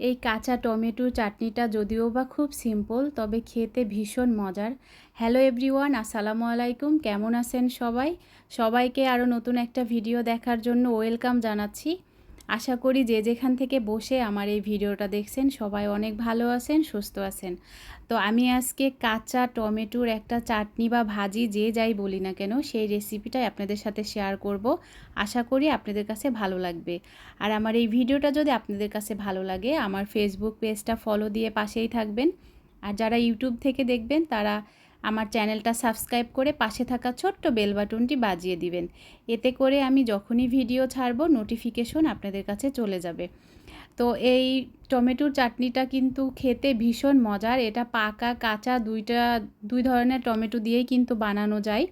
এই কাঁচা টমেটো চাটনিটা যদিও বা খুব সিম্পল তবে খেতে ভীষণ মজার। হ্যালো এভরিওয়ান আসসালামু আলাইকুম, কেমন আছেন সবাই? সবাইকে আরও নতুন একটা ভিডিও দেখার জন্য ওয়েলকাম জানাচ্ছি। আশা করি যে যেখান থেকে বসে আমার এই ভিডিওটা দেখছেন, সবাই অনেক ভালো আছেন, সুস্থ আছেন। তো আমি আজকে কাঁচা টমেটোর একটা চাটনি বা ভাজি যে যাই বলি না কেন, সেই রেসিপিটাই আপনাদের সাথে শেয়ার করব। আশা করি আপনাদের কাছে ভালো লাগবে। আর আমার এই ভিডিওটা যদি আপনাদের কাছে ভালো লাগে, আমার ফেসবুক পেজটা ফলো দিয়ে পাশেই থাকবেন। আর যারা ইউটিউব থেকে দেখবেন, তারা আমার চ্যানেলটা সাবস্ক্রাইব করে পাশে থাকা ছোট্ট বেল বাটনটি বাজিয়ে দিবেন। এতে করে আমি যখনই ভিডিও ছাড়বো নোটিফিকেশন আপনাদের কাছে চলে যাবে। তো এই টমেটোর চাটনিটা কিন্তু খেতে ভীষণ মজার। এটা পাকা, কাঁচা দুইটা, দুই ধরনের টমেটো দিয়েই কিন্তু বানানো যায়।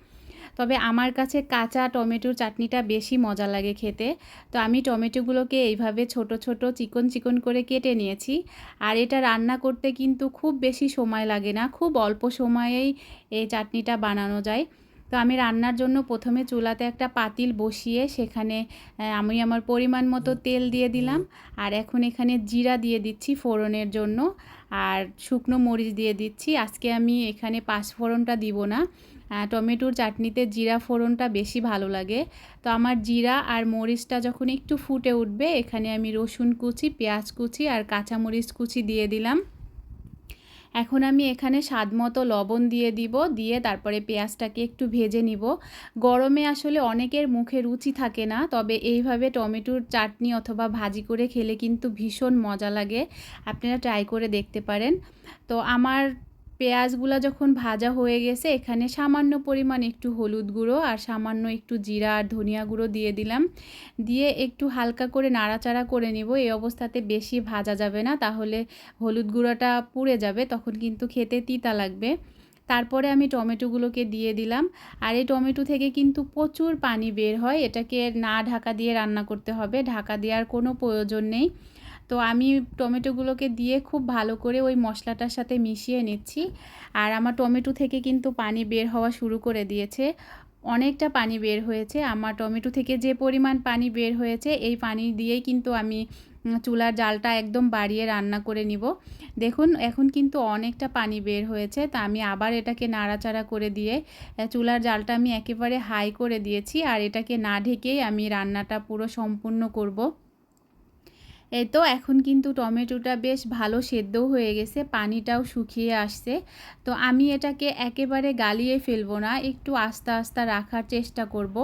তবে আমার কাছে কাঁচা টমেটোর চাটনিটা বেশি মজা লাগে খেতে। তো আমি টমেটোগুলোকে এইভাবে ছোট ছোট, চিকন চিকন করে কেটে নিয়েছি। আর এটা রান্না করতে কিন্তু খুব বেশি সময় লাগে না, খুব অল্প সময়েই এই চাটনিটা বানানো যায়। তো আমি রান্নার জন্য প্রথমে চুলাতে একটা পাতিল বসিয়ে সেখানে আমি আমার পরিমাণ মতো তেল দিয়ে দিলাম। আর এখন এখানে জিরা দিয়ে দিচ্ছি ফোড়নের জন্য। আর শুকনো মরিচ দিয়ে দিচ্ছি। আজকে আমি এখানে পাঁচফোড়নটা দিব না। টমেটোর চাটনিতে জিরা ফোড়নটা বেশি ভালো লাগে। তো আমার জিরা আর মরিচটা যখন একটু ফুটে উঠবে, এখানে আমি রসুন কুচি, পেঁয়াজ কুচি আর কাঁচামরিচ কুচি দিয়ে দিলাম। এখন আমি এখানে স্বাদ মতো লবণ দিয়ে দিব, দিয়ে তারপরে পেঁয়াজটাকে একটু ভেজে নিব। গরমে আসলে অনেকের মুখে রুচি থাকে না, তবে এইভাবে টমেটোর চাটনি অথবা ভাজি করে খেলে কিন্তু ভীষণ মজা লাগে। আপনারা ট্রাই করে দেখতে পারেন। তো আমার পেঁয়াজগুলো যখন ভাজা হয়ে গেছে, এখানে সামান্য পরিমাণ একটু হলুদ গুঁড়ো আর সামান্য একটু জিরা আর ধনিয়া গুঁড়ো দিয়ে দিলাম। দিয়ে একটু হালকা করে নাড়াচাড়া করে নিব। এই অবস্থাতে বেশি ভাজা যাবে না, তাহলে হলুদ গুঁড়োটা পুড়ে যাবে, তখন কিন্তু খেতে তিতা লাগবে। তারপরে আমি টমেটোগুলোকে দিয়ে দিলাম। আর এই টমেটো থেকে কিন্তু প্রচুর পানি বের হয়। এটাকে না ঢাকা দিয়ে রান্না করতে হবে। ঢাকা দেওয়ার কোনো প্রয়োজন নেই। তো আমি টমেটোগুলোকে দিয়ে খুব ভালো করে ওই মশলাটার সাথে মিশিয়ে নিচ্ছি। আর আমার টমেটো থেকে কিন্তু পানি বের হওয়া শুরু করে দিয়েছে। অনেকটা পানি বের হয়েছে। আমার টমেটো থেকে যে পরিমাণ পানি বের হয়েছে, এই পানি দিয়েই কিন্তু আমি চুলার জালটা একদম বাড়িয়ে রান্না করে নিব। দেখুন, এখন কিন্তু অনেকটা পানি বের হয়েছে। তা আমি আবার এটাকে নাড়াচাড়া করে দিয়ে চুলার জালটা আমি একেবারে হাই করে দিয়েছি। আর এটাকে না ঢেকেই আমি রান্নাটা পুরো সম্পূর্ণ করব। তো এখন কিন্তু টমেটোটা বেশ ভালো সেদ্ধ হয়ে গেছে, পানিটাও শুকিয়ে আসছে। তো আমি এটাকে একেবারে গালিয়ে ফেলব না, একটু আস্তে আস্তে রাখার চেষ্টা করব।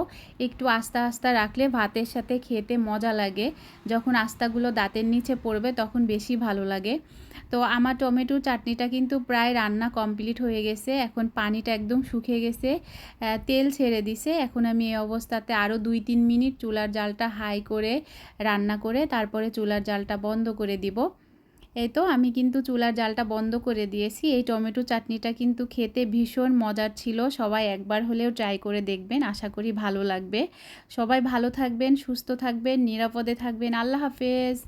একটু আস্তে আস্তে রাখলে ভাতের সাথে খেতে মজা লাগে, যখন আস্তাগুলো দাঁতের নিচে পড়বে তখন বেশি ভালো লাগে। তো আমার টমেটোর চাটনিটা কিন্তু প্রায় রান্না কমপ্লিট হয়ে গেছে। এখন পানিটা একদম শুকিয়ে গেছে। তেল ছেড়ে দিছে। এখন আমি এই অবস্থাতে আরও দুই তিন মিনিট চুলার জালটা হাই করে রান্না করে তারপরে চুলার জালটা বন্ধ করে দিব। এই তো আমি কিন্তু চুলার জালটা বন্ধ করে দিয়েছি। এই টমেটো চাটনিটা কিন্তু খেতে ভীষণ মজার ছিল। সবাই একবার হলেও ট্রাই করে দেখবেন। আশা করি ভালো লাগবে। সবাই ভালো থাকবেন, সুস্থ থাকবেন, নিরাপদে থাকবেন। আল্লাহ হাফেজ।